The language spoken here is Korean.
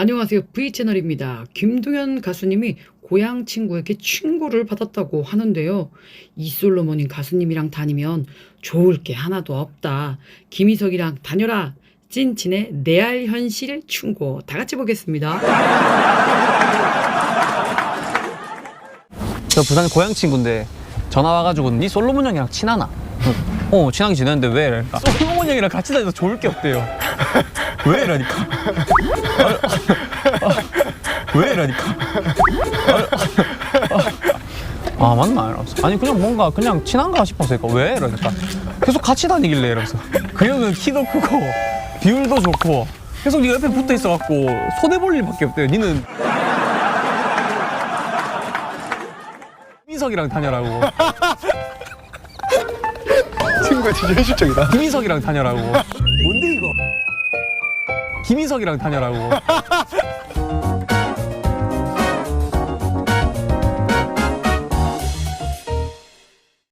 안녕하세요. V채널입니다. 김동현 가수님이 고향 친구에게 친구를 받았다고 하는데요. 이솔로몬인 가수님이랑 다니면 좋을 게 하나도 없다. 김희석이랑 다녀라. 찐친의 내알 현실 충고. 다 같이 보겠습니다. 저 부산 고향 친구인데 전화 와가지고 니 솔로몬 형이랑 친하나? 어 친하게 지내는데 왜? 이러니까 솔로몬 형이랑 같이 다녀서 좋을 게 없대요 왜 이러니까? 왜 이러니까? 아 맞나? 이러면서. 아니 그냥 뭔가 그냥 친한가 싶어서 그러니까 왜 이러니까? 계속 같이 다니길래 이러면서. 그 형은 키도 크고 비율도 좋고 계속 네가 옆에 붙어 있어갖고 손해 볼 일밖에 없대요. 니는 김인석이랑 다녀라고. 친구가 진짜 현실적이다. 김인석이랑 다녀라고. 뭔데 이거 김인석이랑 다녀라고